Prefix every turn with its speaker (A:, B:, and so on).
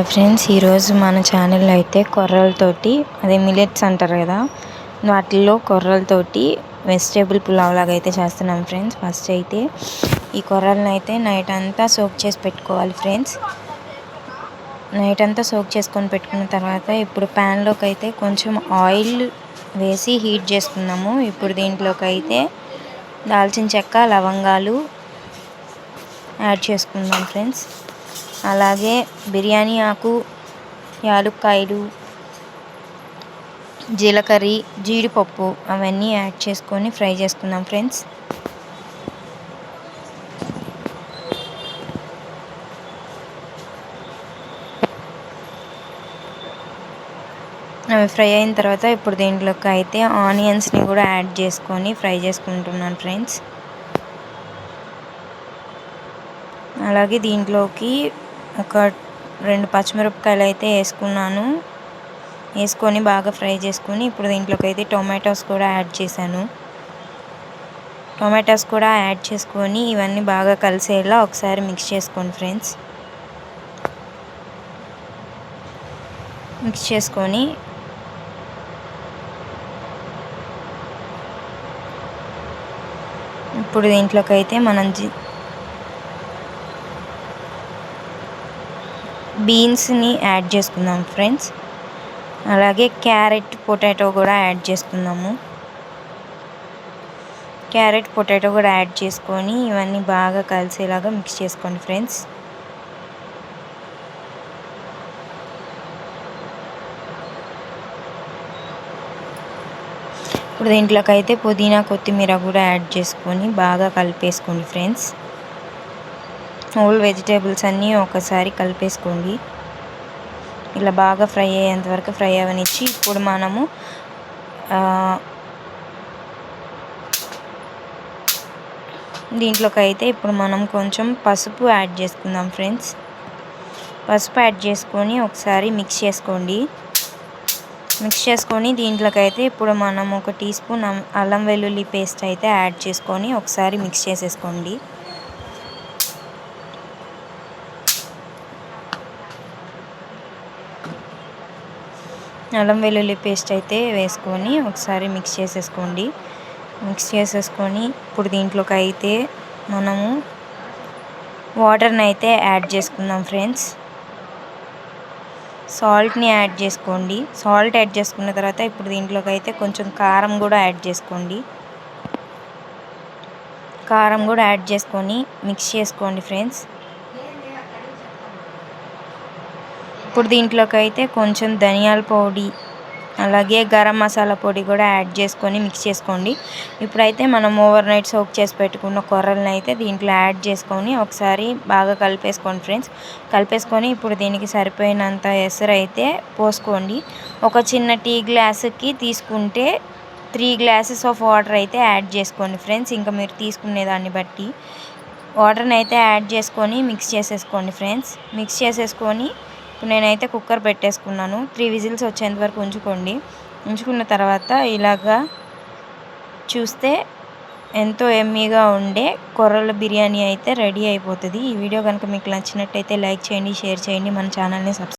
A: Friends ఈరోజు మన ఛానల్లో అయితే కొర్రలతోటి అదే మిలెట్స్ అంటారు కదా వాటిల్లో కొర్రలతోటి వెజిటేబుల్ పులావ్ లాగా అయితే చేస్తున్నాం ఫ్రెండ్స్. ఫస్ట్ అయితే ఈ కొర్రలను అయితే నైట్ అంతా సోక్ చేసి పెట్టుకోవాలి ఫ్రెండ్స్. నైట్ అంతా సోక్ చేసుకొని పెట్టుకున్న తర్వాత ఇప్పుడు ప్యాన్లోకి అయితే కొంచెం ఆయిల్ వేసి హీట్ చేసుకున్నాము ఇప్పుడు దీంట్లోకి అయితే దాల్చిన చెక్క లవంగాలు యాడ్ చేసుకుందాం ఫ్రెండ్స్. అలాగే బిర్యానీ ఆకు యాలుక్కాయలు జీలకర్ర జీడిపప్పు అవన్నీ యాడ్ చేసుకొని ఫ్రై చేసుకుందాం ఫ్రెండ్స్. అవి ఫ్రై అయిన తర్వాత ఇప్పుడు దీంట్లోకి అయితే ఆనియన్స్ని కూడా యాడ్ చేసుకొని ఫ్రై చేసుకుంటున్నాను ఫ్రెండ్స్. అలాగే దీంట్లోకి ఒక రెండు పచ్చిమిరపకాయలు అయితే వేసుకున్నాను. వేసుకొని బాగా ఫ్రై చేసుకొని ఇప్పుడు దీంట్లోకి అయితే టొమాటోస్ కూడా యాడ్ చేశాను. టొమాటోస్ కూడా యాడ్ చేసుకొని ఇవన్నీ బాగా కలిసేలా ఒకసారి మిక్స్ చేసుకోండి ఫ్రెండ్స్. మిక్స్ చేసుకొని ఇప్పుడు దీంట్లోకి అయితే మనం బీన్స్ని యాడ్ చేసుకుందాం ఫ్రెండ్స్. అలాగే క్యారెట్ పొటాటో కూడా యాడ్ చేసుకుందాము. క్యారెట్ పొటాటో కూడా యాడ్ చేసుకొని ఇవన్నీ బాగా కలిసేలాగా మిక్స్ చేసుకోండి ఫ్రెండ్స్. ఇప్పుడు దీంట్లోకి అయితే పుదీనా కొత్తిమీర కూడా యాడ్ చేసుకొని బాగా కలిపేసుకోండి ఫ్రెండ్స్. హోల్ వెజిటేబుల్స్ అన్నీ ఒకసారి కలిపేసుకోండి. ఇలా బాగా ఫ్రై అయ్యేంత వరకు ఫ్రై అవనిచ్చి ఇప్పుడు మనము దీంట్లోకి అయితే ఇప్పుడు మనం కొంచెం పసుపు యాడ్ చేసుకుందాం ఫ్రెండ్స్. పసుపు యాడ్ చేసుకొని ఒకసారి మిక్స్ చేసుకోండి. మిక్స్ చేసుకొని దీంట్లోకి అయితే ఇప్పుడు మనం ఒక టీ స్పూన్ అల్లం వెల్లుల్లి పేస్ట్ అయితే యాడ్ చేసుకొని ఒకసారి మిక్స్ చేసేసుకోండి. అల్లం వెల్లుల్లి పేస్ట్ అయితే వేసుకొని ఒకసారి మిక్స్ చేసేసుకోండి. మిక్స్ చేసేసుకొని ఇప్పుడు దీంట్లోకి అయితే మనము వాటర్ని అయితే యాడ్ చేసుకుందాం ఫ్రెండ్స్ సాల్ట్ని యాడ్ చేసుకోండి. సాల్ట్ యాడ్ చేసుకున్న తర్వాత ఇప్పుడు దీంట్లోకి అయితే కొంచెం కారం కూడా యాడ్ చేసుకోండి. కారం కూడా యాడ్ చేసుకొని మిక్స్ చేసుకోండి ఫ్రెండ్స్ ఇప్పుడు దీంట్లోకి అయితే కొంచెం ధనియాల పొడి అలాగే గరం మసాలా పొడి కూడా యాడ్ చేసుకొని మిక్స్ చేసుకోండి. ఇప్పుడైతే మనం ఓవర్ నైట్ సోక్ చేసి పెట్టుకున్న కొర్రలను అయితే దీంట్లో యాడ్ చేసుకొని ఒకసారి బాగా కలిపేసుకోండి ఫ్రెండ్స్. కలిపేసుకొని ఇప్పుడు దీనికి సరిపోయినంత ఎసరు అయితే పోసుకోండి. ఒక చిన్న టీ గ్లాసుకి తీసుకుంటే త్రీ గ్లాసెస్ ఆఫ్ వాటర్ అయితే యాడ్ చేసుకోండి ఫ్రెండ్స్. ఇంకా మీరు తీసుకునే దాన్ని బట్టి. వాటర్ని అయితే యాడ్ చేసుకొని మిక్స్ చేసేసుకోండి ఫ్రెండ్స్. మిక్స్ చేసేసుకొని నేనైతే కుక్కర్ పెట్టేసుకున్నాను. త్రీ విజిల్స్ వచ్చేంత వరకు ఉంచుకోండి. ఉంచుకున్న తర్వాత ఇలాగా చూస్తే ఎంతో ఎమ్మీగా ఉండే కొర్రల బిర్యానీ అయితే రెడీ అయిపోతుంది. ఈ వీడియో కనుక మీకు నచ్చినట్టయితే లైక్ చేయండి షేర్ చేయండి. మన ఛానల్ని సబ్స్క్రైబ్